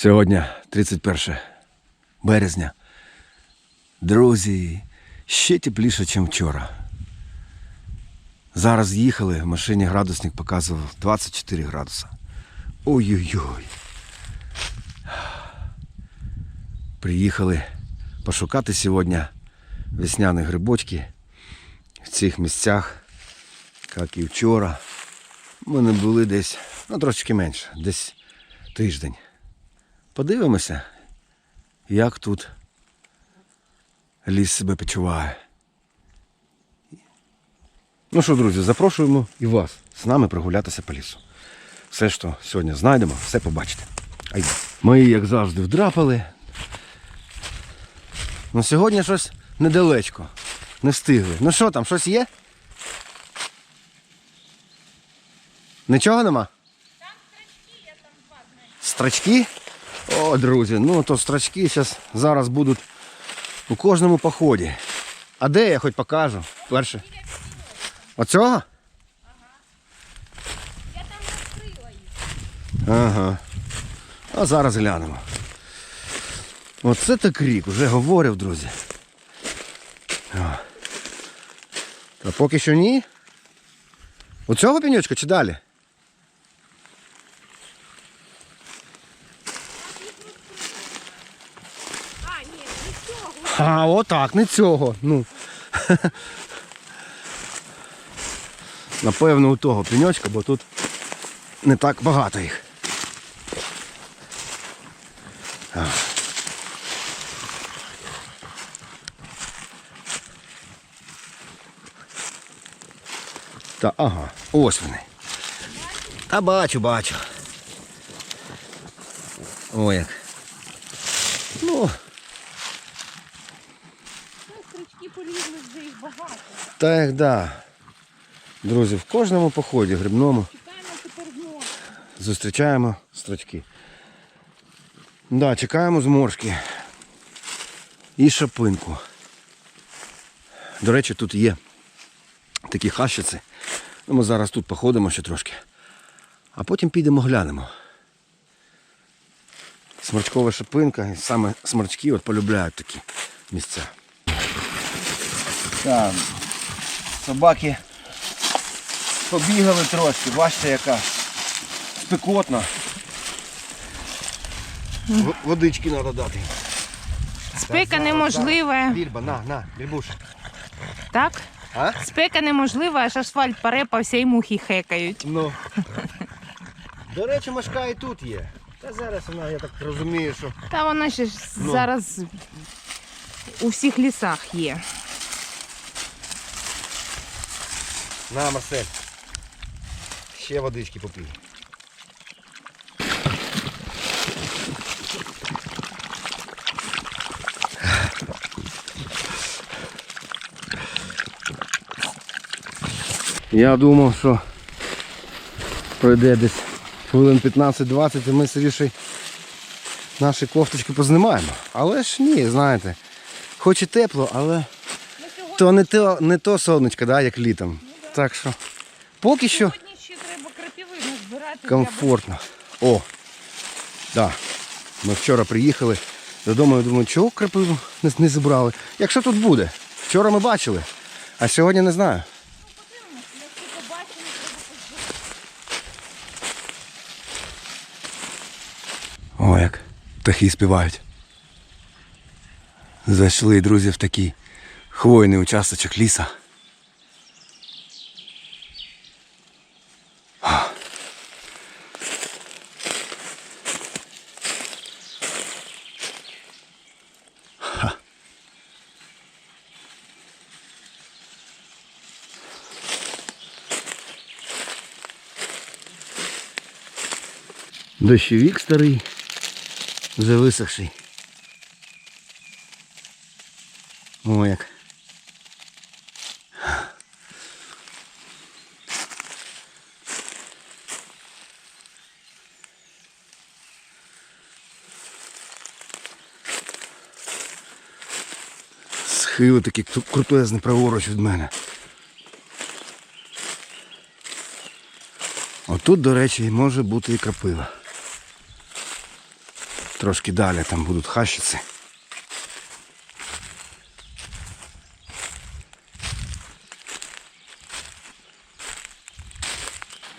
Сьогодні 31 березня. Друзі, ще тепліше, ніж вчора. Зараз їхали, в машині градусник показував 24 градуса. Ой-ой-ой. Приїхали пошукати сьогодні весняні грибочки в цих місцях, як і вчора. Ми не були десь, ну трошечки менше, десь тиждень. Подивимося, як тут ліс себе почуває. Ну що, друзі, запрошуємо і вас з нами прогулятися по лісу. Все, що сьогодні знайдемо, все побачите. Айда. Ми, як завжди, вдрапали. Ну сьогодні щось недалечко. Не встигли. Ну що там, щось є? Нічого нема? Там строчки, я там падаю. Строчки? О, друзі, ну то строчки зараз, будуть у кожному поході. А де я хоч покажу? Перше. Оцього? Я там розкрила. Ага. А зараз глянемо. Оце так рік, вже говорив, друзі. А поки що ні. У цього пеньочка чи далі? А, ні, не цього. А, отак, не цього. Ну. Напевно, у того пеньочка, бо тут не так багато їх. Та ага, ось вони. Та бачу, бачу. О як. Ну, Ну, стрічки полізли, вже їх багато. Так, да. Друзі, в кожному поході грибному зустрічаємо строчки. Да, чекаємо зморшки. І шапинку. До речі, тут є такі хащиці. Ну, Ми зараз тут походимо ще трошки. А потім підемо глянемо. Сморчкова шапинка, саме сморчки от полюбляють такі місця. Так, собаки побігали трошки, бачите, яка спекотна. В- Водички треба дати. Спека неможлива. Більба, на, на, більбуш. Так? А? Спека неможлива, аж асфальт перепався і мухи хекають. Ну. До речі, мошка і тут є. Та зараз вона, я так розумію, що. Та вона ще ж Ну. зараз у всіх лісах є. На, Марсель. Ще водички попій. Я думав, що пройде десь хвилин 15-20 і ми сиріше наші кофточки познімаємо. Але ж ні, знаєте, хоч і тепло, але то не то, не то сонечко, да, як літом. Так що поки що Сьогодні ще треба крапивину збирати. комфортно. О, да. Ми вчора приїхали додому, я думаю, чого крапиву не, не зібрали. Якщо тут буде. Вчора ми бачили, а сьогодні не знаю. О, як птахи співають. Зайшли, друзі, в такий хвойний участочок ліса. Дощовик старий, вже висохший. О, як. Схили такі кру- крутезні праворуч від мене. Отут, до речі, може бути і крапива. Трошки далі там будуть хащиці.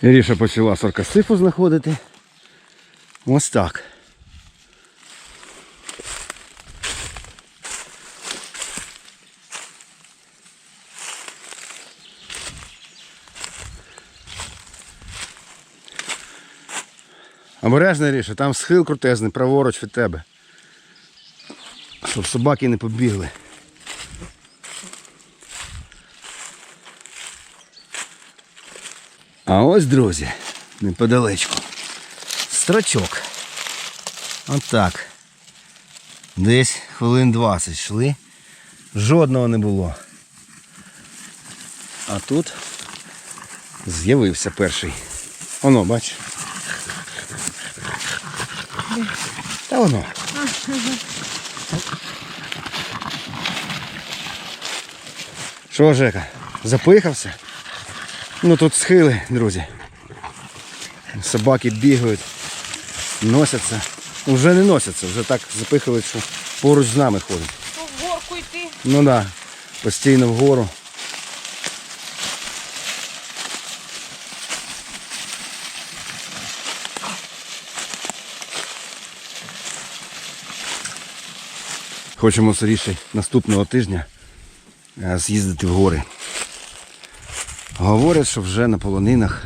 Іріша почала саркасифу знаходити. Ось так. Обережно Ріша, там схил крутезний, праворуч від тебе. Щоб собаки не побігли. А ось, друзі, неподалечку. Строчок. Отак. Десь хвилин 20 йшли. Жодного не було. А тут з'явився перший. Оно, бач. Та воно. Що, Жека, запихався? Ну тут схили, друзі. Собаки бігають, носяться. Ну, Вже не носяться, вже так запихали, що поруч з нами ходять. То в горку йти. Ну так, да, постійно вгору. Хочемо скоріше наступного тижня е, з'їздити в гори. Говорять, що вже на полонинах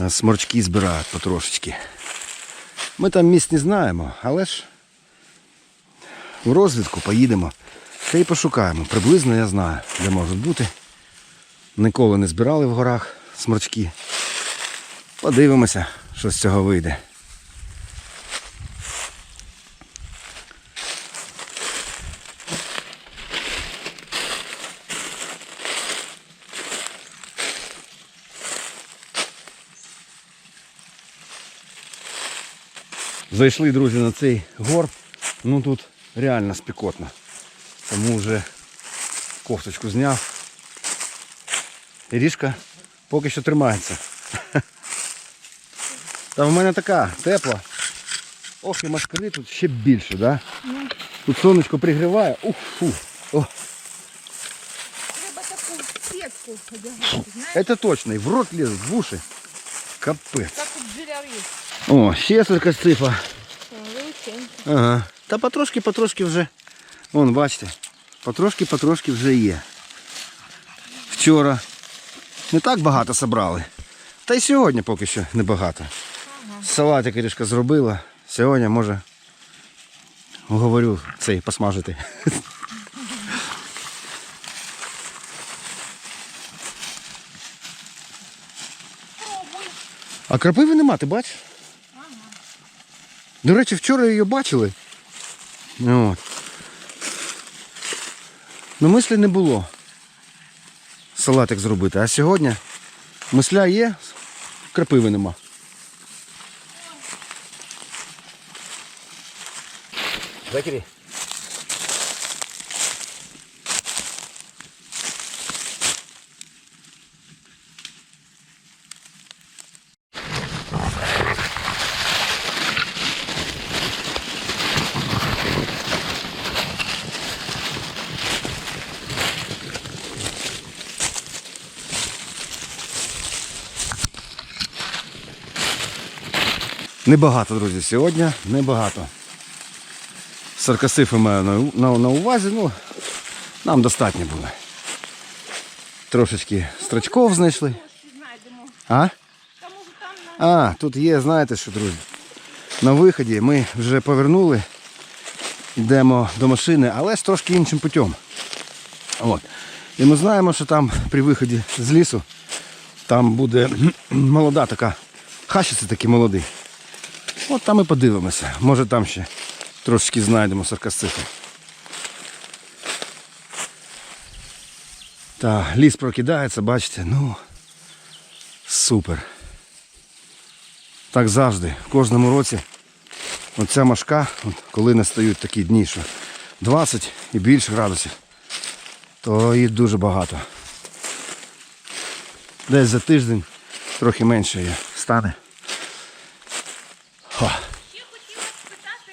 е, сморчки збирають потрошечки. Ми там місць не знаємо, але ж в розвідку поїдемо та й пошукаємо. Приблизно я знаю, де можуть бути. Ніколи не збирали в горах сморчки. Подивимося, що з цього вийде. Зайшли, друзі, на цей горб. Ну тут реально спекотно. Тому вже кофточку зняв. Ріжка поки що тримається. Та в мене така тепла. Ох, і москалі тут ще більше, да? Тут сонечко пригріває. Ух, фу. О, Треба таку сітку одягати, знаєш? це точно. І в рот лізуть, в уші. Капець. Так от джерелі. О, ще сілька цифа. Ага. Та потрошки, потрошки вже. Вон, бачите, потрошки, потрошки вже є. Вчора не так багато собрали. Та й сьогодні поки що небагато. Салатик Іришка зробила. Сьогодні може говорю цей посмажити. А крапиви нема, ти бачиш? До речі, вчора її бачили. От. Ну мислі не було. Салатик зробити. А сьогодні мисля є, крапиви нема. Закері. Небагато, друзі, сьогодні небагато. Саркасифи маю на, на, на увазі, ну, нам достатньо буде. Трошечки строчков знайшли. А? А, тут є, знаєте що, друзі. На виході ми вже повернули, йдемо до машини, але ж трошки іншим путем. От. І ми знаємо, що там при виході з лісу там буде молода така, хащиці такі молоді. От там і подивимося. Може там ще трошечки знайдемо саркасцифи. Та ліс прокидається, бачите, ну супер. Так завжди, в кожному році оця машка, коли настають такі дні, що 20 і більше градусів, то їх дуже багато. Десь за тиждень трохи менше її стане. Ще хотіла спитати,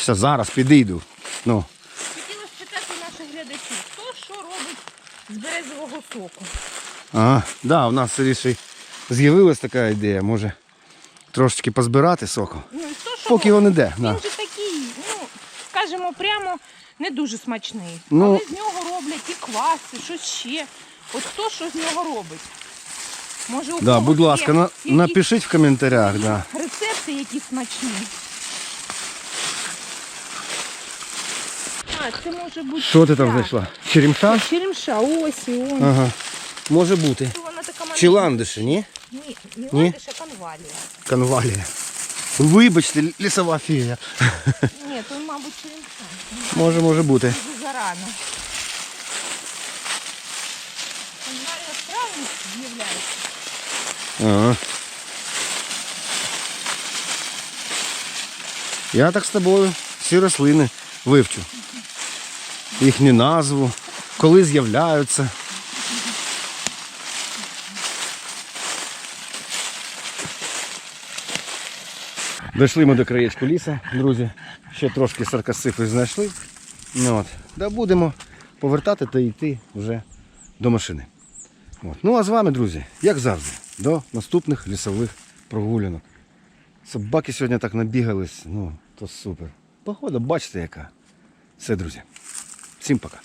Ще зараз підійду. Ну, Хотіла спитати наших глядачів, хто що робить з березового соку? ага, да, у нас Сергій з'явилась така ідея, може трошечки позбирати соку. Ну, і хто що Поки він іде. Він Да. же такий, ну, скажімо прямо, не дуже смачний. Ну- Але з нього роблять і кваси, щось ще. От хто що з нього робить? Може, у Да, когось будь є ласка, на, якісь напишіть в коментарях. Да. рецепти, які смачні. А, це може бути. Що ти там ця. знайшла? Черемша? Черемша, ось і он. Ага. Може бути. Вона така Чи маленька. ландиші, ні? Ні, не Ні? ландиш, а конвалія. Конвалія. Вибачте, лісова фея. Ні, то, мабуть, черемша. Може, може бути. Дуже зарано. Конвалія справді з'являється. Я так з тобою всі рослини вивчу. Їхню назву, коли з'являються. Дійшли ми до краєчку ліса, друзі. Ще трошки саркасифи знайшли. Ну, от. Да будемо повертати та йти вже до машини. От. Ну а з вами, друзі, як завжди, до наступних лісових прогулянок. Собаки сьогодні так набігались, ну, то супер. Погода, бачите яка. Все, друзі. Всім пока.